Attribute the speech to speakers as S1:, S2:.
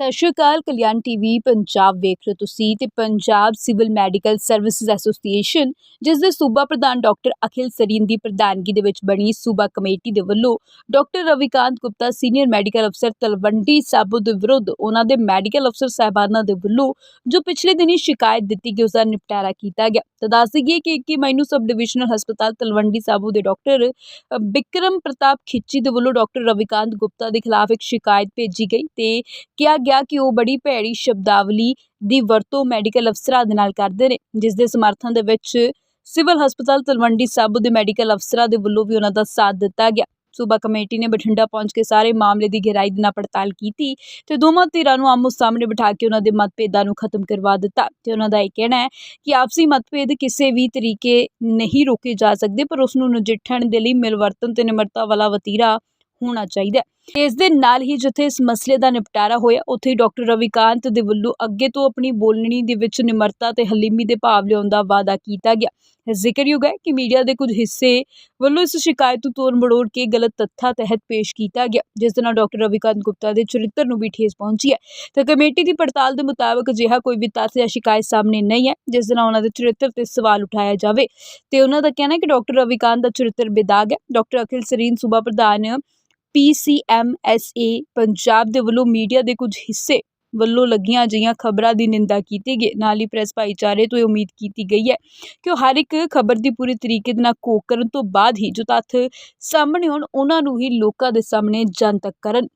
S1: ਸਤਿ ਸ਼੍ਰੀ ਅਕਾਲ, ਕਲਿਆਣ ਟੀਵੀ, ਪੰਜਾਬ ਵੇਖ ਰਹੇ ਹੋ ਤੁਸੀਂ ਤੇ Punjab civil medical services association, ਜਿਸ ਦੇ ਸੂਬਾ ਪ੍ਰਧਾਨ ਡਾਕਟਰ ਅਖਿਲ ਸਰੀਨ ਦੀ ਪ੍ਰਧਾਨਗੀ ਦੇ ਵਿੱਚ ਬਣੀ ਸੂਬਾ ਕਮੇਟੀ ਦੇ ਵੱਲੋਂ doctor Ravikant Gupta, senior medical ਅਫਸਰ ਤਲਵੰਡੀ ਸਾਬੋ ਦੇ ਵਿਰੁੱਧ ਉਹਨਾਂ ਦੇ ਮੈਡੀਕਲ ਅਫਸਰ ਸਾਹਿਬਾਨਾਂ ਦੇ ਵੱਲੋਂ ਜੋ ਪਿਛਲੇ ਦਿਨੀ ਸ਼ਿਕਾਇਤ ਦਿੱਤੀ ਗਈ ਉਸ ਦਾ ਨਿਪਟਾਰਾ ਕੀਤਾ ਗਿਆ। ਤਾਂ ਦੱਸ ਦਈਏ ਕਿ 21 ਮਈ ਨੂੰ ਸਬ ਡਿਵੀਜ਼ਨਲ ਹਸਪਤਾਲ ਤਲਵੰਡੀ ਸਾਬੋ ਦੇ ਡਾਕਟਰ ਬਿਕਰਮ ਪ੍ਰਤਾਪ ਖਿੱਚੀ ਦੇ ਵੱਲੋਂ ਡਾਕਟਰ ਰਵਿਕਾਂਤ ਗੁਪਤਾ ਦੇ ਖਿਲਾਫ ਇੱਕ ਸ਼ਿਕਾਇਤ ਭੇਜੀ ਗਈ ਤੇ ਕਿਹਾ ਗਿਆ ਕਿ ਉਹ ਬੜੀ ਭੈੜੀ ਸ਼ਬਦਾਵਲੀ ਦੀ ਵਰਤੋਂ ਮੈਡੀਕਲ ਅਫਸਰਾਂ ਦੇ ਨਾਲ ਕਰਦੇ ਨੇ ਜਿਸ ਦੇ ਸਮਰਥਨ ਦੇ ਵਿੱਚ ਸਿਵਲ ਹਸਪਤਾਲ ਤਲਵੰਡੀ ਸਾਬੋ ਦੇ ਮੈਡੀਕਲ ਅਫਸਰਾਂ ਦੇ ਵੱਲੋਂ ਵੀ ਉਹਨਾਂ ਦਾ ਸਾਥ ਦਿੱਤਾ ਗਿਆ। ਸੂਬਾ ਕਮੇਟੀ ਨੇ ਬਠਿੰਡਾ ਪਹੁੰਚ ਕੇ ਸਾਰੇ ਮਾਮਲੇ ਦੀ ਗਹਿਰਾਈ ਦੇ ਨਾਲ ਪੜਤਾਲ ਕੀਤੀ ਤੇ ਦੋਵਾਂ ਧਿਰਾਂ ਨੂੰ ਆਮੋ ਸਾਹਮਣੇ ਬਿਠਾ ਕੇ ਉਹਨਾਂ ਦੇ ਮਤਭੇਦਾਂ ਨੂੰ ਖਤਮ ਕਰਵਾ ਦਿੱਤਾ ਤੇ ਉਹਨਾਂ ਦਾ ਇਹ ਕਹਿਣਾ ਹੈ ਕਿ ਆਪਸੀ ਮਤਭੇਦ ਕਿਸੇ ਵੀ ਤਰੀਕੇ ਨਹੀਂ ਰੋਕੇ ਜਾ ਸਕਦੇ, ਪਰ ਉਸ ਨੂੰ ਨਜਿੱਠਣ ਦੇ ਲਈ ਮਿਲਵਰਤਨ ਤੇ ਨਿਮਰਤਾ ਵਾਲਾ ਵਤੀਰਾ ਹੋਣਾ ਚਾਹੀਦਾ ਇਸ ਦੇ ਨਾਲ ਹੀ ਜਿੱਥੇ ਇਸ ਮਸਲੇ ਦਾ ਨਿਪਟਾਰਾ ਹੋਇਆ, ਉੱਥੇ ਹੀ ਡਾਕਟਰ ਰਵਿਕਾਂਤ ਦੇ ਵੱਲੋਂ ਅੱਗੇ ਤੋਂ ਆਪਣੀ ਬੋਲਣੀ ਦੇ ਵਿੱਚ ਨਿਮਰਤਾ ਤੇ ਹਲੀਮੀ ਦੇ ਭਾਵ ਲਿਆਉਣ ਦਾ ਵਾਅਦਾ ਕੀਤਾ ਗਿਆ। ਜ਼ਿਕਰਯੋਗ ਹੈ ਕਿ ਮੀਡੀਆ ਦੇ ਕੁਝ ਹਿੱਸੇ ਵੱਲੋਂ ਇਸ ਸ਼ਿਕਾਇਤ ਨੂੰ ਤੋੜ ਮੜੋੜ ਕੇ ਗਲਤ ਤੱਥਾਂ ਤਹਿਤ ਪੇਸ਼ ਕੀਤਾ ਗਿਆ, ਜਿਸ ਦੇ ਨਾਲ ਡਾਕਟਰ ਰਵਿਕਾਂਤ ਗੁਪਤਾ ਦੇ ਚਰਿੱਤਰ ਨੂੰ ਵੀ ਠੇਸ ਪਹੁੰਚੀ ਹੈ। ਤੇ ਕਮੇਟੀ ਦੀ ਪੜਤਾਲ ਦੇ ਮੁਤਾਬਕ ਅਜਿਹਾ ਕੋਈ ਵੀ ਤੱਥ ਜਾਂ ਸ਼ਿਕਾਇਤ ਸਾਹਮਣੇ ਨਹੀਂ ਹੈ, ਜਿਸ ਦੇ ਨਾਲ ਉਹਨਾਂ ਦੇ ਚਰਿੱਤਰ ਤੇ ਸਵਾਲ ਉਠਾਇਆ ਜਾਵੇ। ਤੇ ਉਹਨਾਂ ਦਾ ਕਹਿਣਾ ਹੈ ਕਿ ਡਾਕਟਰ ਰਵਿਕਾਂਤ ਦਾ ਚਰਿੱਤਰ ਬੇਦਾਗ ਹੈ। ਡਾਕਟਰ ਅਖਿਲ ਸਰੀਨ ਸੂਬਾ ਪ੍ਰਧਾਨ ਪੀਸੀਐਮਐਸਏ ਪੰਜਾਬ ਦੇ ਵੱਲੋਂ ਮੀਡੀਆ ਦੇ ਕੁਝ ਹਿੱਸੇ ਵੱਲੋਂ ਲੱਗੀਆਂ ਅਜਿਹੀਆਂ ਖਬਰਾਂ ਦੀ ਨਿੰਦਾ ਕੀਤੀ ਗਈ, ਨਾਲ ਹੀ ਪ੍ਰੈਸ ਭਾਈਚਾਰੇ ਤੋਂ ਇਹ ਉਮੀਦ ਕੀਤੀ ਗਈ ਹੈ ਕਿ ਉਹ ਹਰ ਇੱਕ ਖਬਰ ਦੀ ਪੂਰੀ ਤਰੀਕੇ ਦੇ ਨਾਲ ਕੋਕ ਕਰਨ ਤੋਂ ਬਾਅਦ ਹੀ ਜੋ ਤੱਥ ਸਾਹਮਣੇ ਆਉਣ, ਉਹਨਾਂ ਨੂੰ ਹੀ ਲੋਕਾਂ ਦੇ ਸਾਹਮਣੇ ਜਨਤਕ ਕਰਨ।